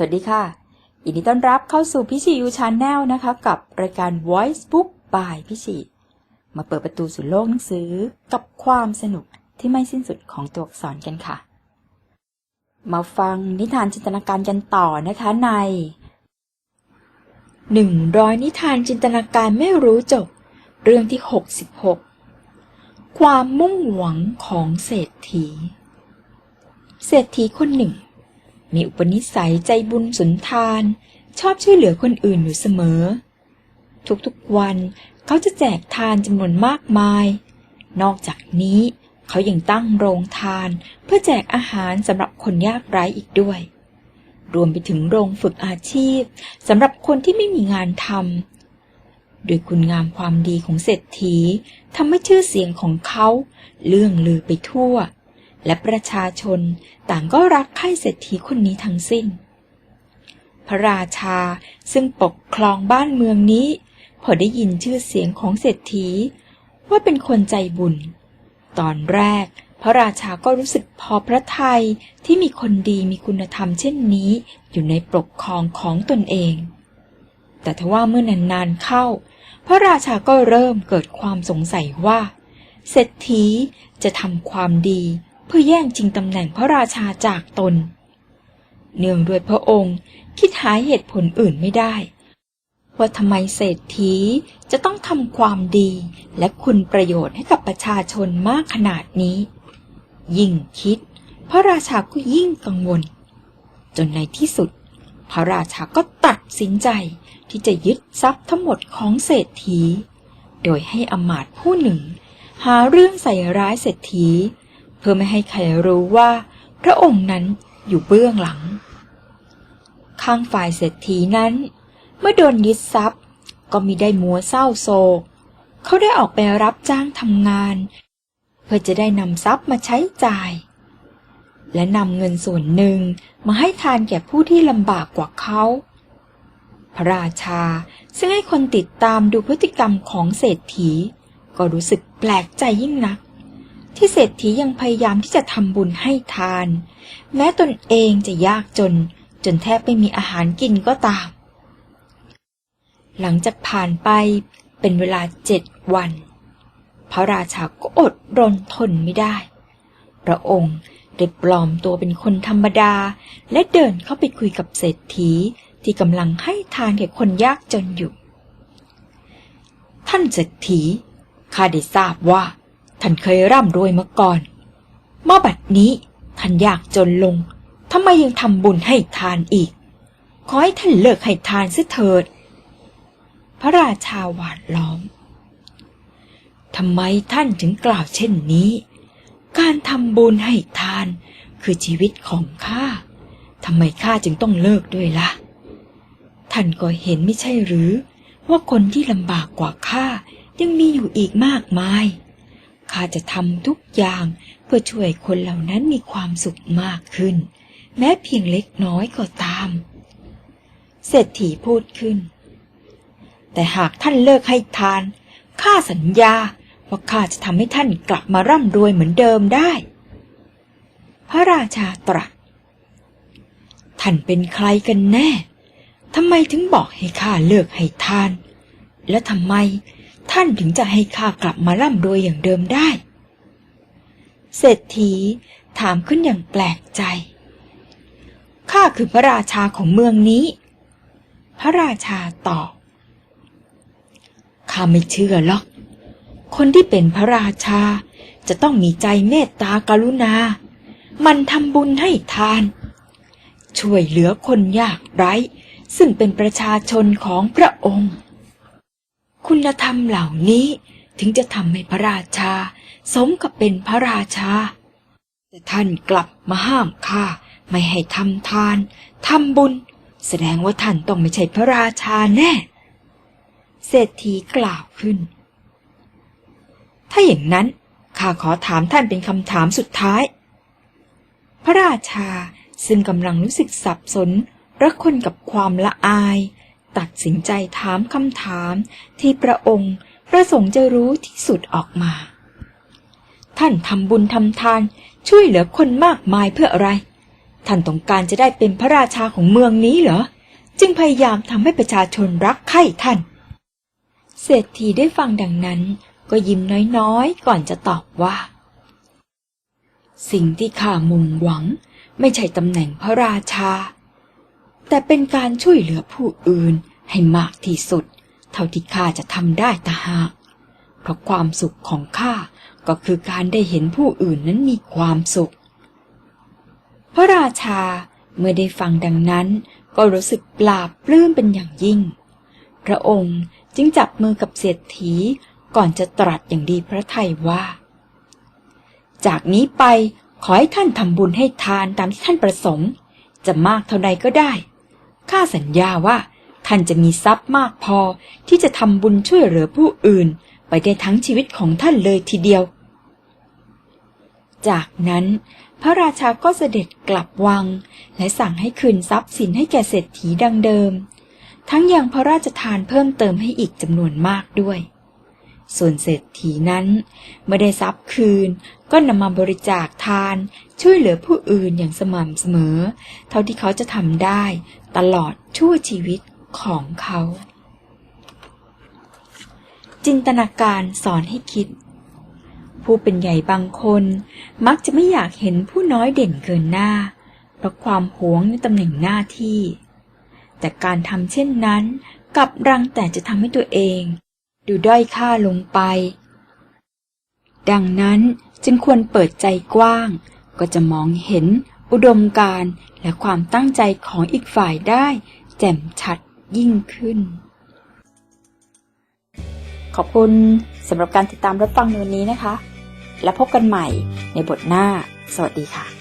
สวัสดีค่ะยินดีต้อนรับเข้าสู่พิชิยูชาแนลนะคะ กับรายการ Voice Book by พิชิมาเปิดประตูสู่โลกหนังสือกับความสนุกที่ไม่สิ้นสุดของตัวอักษรกันค่ะ มาฟังนิทานจินตนาการกันต่อนะคะในหนึ่งร้อยนิทานจินตนาการไม่รู้จบ เรื่องที่ 66 ความมุ่งหวังของเศรษฐี เศรษฐีคนหนึ่ง มีอุปนิสัยใจบุญสุนทาน ชอบช่วยเหลือคนอื่นอยู่เสมอ ทุกๆวันเขาจะแจกทานจำนวนมากมาย นอกจากนี้เขายังตั้งโรงทานเพื่อแจกอาหารสำหรับคนยากไร้อีกด้วย รวมไปถึงโรงฝึกอาชีพสำหรับคนที่ไม่มีงานทำโดยคุณงามความดีของเศรษฐีทำให้ชื่อเสียงของเขาเลื่องลือไปทั่ว และประชาชนต่างก็รักใคร่เศรษฐีคนนี้ทั้งสิ้น พระราชาซึ่งปกครองบ้านเมืองนี้ พอได้ยินชื่อเสียงของเศรษฐี ว่าเป็นคนใจบุญ ตอนแรก พระราชาก็รู้สึกพอพระทัยที่มีคนดีมีคุณธรรมเช่นนี้อยู่ในปกครองของตนเอง แต่ทว่าเมื่อนานๆเข้า พระราชาก็เริ่มเกิดความสงสัยว่า เศรษฐีจะทำความดี เพื่อแย่งชิงตำแหน่งพระราชาจากตน เนื่องด้วยพระองค์คิดหาเหตุผลอื่นไม่ได้ ว่าทำไมเศรษฐีจะต้องทำความดีและคุณประโยชน์ให้กับประชาชนมากขนาดนี้ ยิ่งคิด พระราชาก็ยิ่งกังวล จนในที่สุด พระราชาก็ตัดสินใจที่จะยึดทรัพย์ทั้งหมดของเศรษฐี โดยให้อมาตผู้หนึ่ง หาเรื่องใส่ร้ายเศรษฐี เพื่อไม่ให้ใครรู้ว่า พระองค์นั้นอยู่เบื้องหลัง ข้างฝ่ายเศรษฐีนั้น เมื่อโดนยึดทรัพย์ ก็มิได้มัวเศร้าโศก เขาได้ออกไปรับจ้างทำงาน เพื่อจะได้นำทรัพย์มาใช้จ่าย และนำเงินส่วนหนึ่งมาให้ทานแก่ผู้ที่ลำบากกว่าเขาพระราชาซึ่งให้คนติดตามดูพฤติกรรมของเศรษฐี ก็รู้สึกแปลกใจยิ่งนัก ที่เศรษฐียังพยายามที่จะทำบุญให้ทาน แม้ตนเองจะยากจน จนแทบไม่มีอาหารกินก็ตาม หลังจากผ่านไปเป็นเวลาเจ็ดวัน พระราชาก็อดรนทนไม่ได้ พระองค์ได้ปลอมตัวเป็นคนธรรมดา และเดินเข้าไปคุยกับเศรษฐีที่กำลังให้ทานแก่คนยากจนอยู่ ท่านเศรษฐีข้าได้ทราบว่า ท่านเคยร่ำรวยมาก่อนเมื่อบัดนี้ท่านยากจนลงทำไมยังทำบุญให้ทานอีก ขอให้ท่านเลิกให้ทานเสียเถิด พระราชาหวาดล้อมทำไมท่านถึงกล่าวเช่นนี้ การทำบุญให้ทานคือชีวิตของข้าทำไมข้าจึงต้องเลิกด้วยละ่ะ ท่านก็เห็นไม่ใช่หรือ ว่าคนที่ลำบากกว่าข้ายังมีอยู่อีกมากมาย ข้าจะทำทุกอย่างเพื่อช่วยคนเหล่านั้นมีความสุขมากขึ้น แม้เพียงเล็กน้อยก็ตาม เศรษฐีพูดขึ้น แต่หากท่านเลิกให้ทาน ข้าสัญญาว่าข้าจะทำให้ท่านกลับมาร่ำรวยเหมือนเดิมได้ พระราชาตรัส ท่านเป็นใครกันแน่ทำไมถึงบอกให้ข้าเลิกให้ทาน และทำไม ท่านถึงจะให้ข้ากลับมาร่ำรวยอย่างเดิมได้ เศรษฐีถามขึ้นอย่างแปลกใจ ข้าคือพระราชาของเมืองนี้ พระราชาตอบ ข้าไม่เชื่อหรอก คนที่เป็นพระราชาจะต้องมีใจเมตตากรุณา มันทำบุญให้ทาน ช่วยเหลือคนยากไร้ ซึ่งเป็นประชาชนของพระองค์ คุณธรรมเหล่านี้ถึงจะทำให้พระราชา สมกับเป็นพระราชา แต่ท่านกลับมาห้ามข้าไม่ให้ทำทานทำบุญ แสดงว่าท่านต้องไม่ใช่พระราชาแน่ เศรษฐีกล่าวขึ้น ถ้าอย่างนั้นข้าขอถามท่านเป็นคำถามสุดท้าย พระราชาซึ่งกำลังรู้สึกสับสนระคนกับความละอาย ตัดสินใจถามคำถามที่พระองค์ประสงค์จะรู้ที่สุดออกมา ท่านทำบุญทำทานช่วยเหลือคนมากมายเพื่ออะไร ท่านต้องการจะได้เป็นพระราชาของเมืองนี้เหรอ จึงพยายามทำให้ประชาชนรักใคร่ท่าน เศรษฐีได้ฟังดังนั้น ก็ยิ้มน้อยๆ ก่อนจะตอบว่า สิ่งที่ข้ามุ่งหวัง ไม่ใช่ตำแหน่งพระราชา แต่เป็นการช่วยเหลือผู้อื่น ให้มากที่สุด เท่าที่ข้าจะทำได้ตาหากเพราะความสุขของข้าก็คือการได้เห็นผู้อื่นนั้นมีความสุข พระราชาเมื่อได้ฟังดังนั้น ก็รู้สึกปลาบปลื้มเป็นอย่างยิ่ง พระองค์จึงจับมือกับเศรษฐีก่อนจะตรัสอย่างดีพระทัยว่า จากนี้ไปขอให้ท่านทำบุญให้ทานตามที่ท่านประสงค์ จะมากเท่าใดก็ได้ ข้าสัญญาว่า ท่านจะมีทรัพย์มากพอที่จะทำบุญช่วยเหลือผู้อื่น ไปได้ทั้งชีวิตของท่านเลยทีเดียว จากนั้น พระราชาก็เสด็จกลับวัง และสั่งให้คืนทรัพย์สินให้แก่เศรษฐีดังเดิม ทั้งยังพระราชทานเพิ่มเติมให้อีกจำนวนมากด้วย ส่วนเศรษฐีนั้นเมื่อได้ทรัพย์คืนก็นำมาบริจาคทาน ช่วยเหลือผู้อื่นอย่างสม่ำเสมอ เท่าที่เขาจะทำได้ ตลอดชั่วชีวิต ของเขา จินตนาการสอนให้คิด ผู้เป็นใหญ่บางคน มักจะไม่อยากเห็นผู้น้อยเด่นเกินหน้า เพราะความหวงในตำแหน่งหน้าที่ แต่การทำเช่นนั้นกลับรังแต่จะทำให้ตัวเอง ดูด้อยค่าลงไป ดังนั้นจึงควรเปิดใจกว้าง ก็จะมองเห็นอุดมการณ์และความตั้งใจของอีกฝ่ายได้แจ่มชัด ยิ่งขึ้น ขอบคุณสำหรับการติดตามรับฟังในวันนี้นะคะ และพบกันใหม่ในบทหน้า สวัสดีค่ะ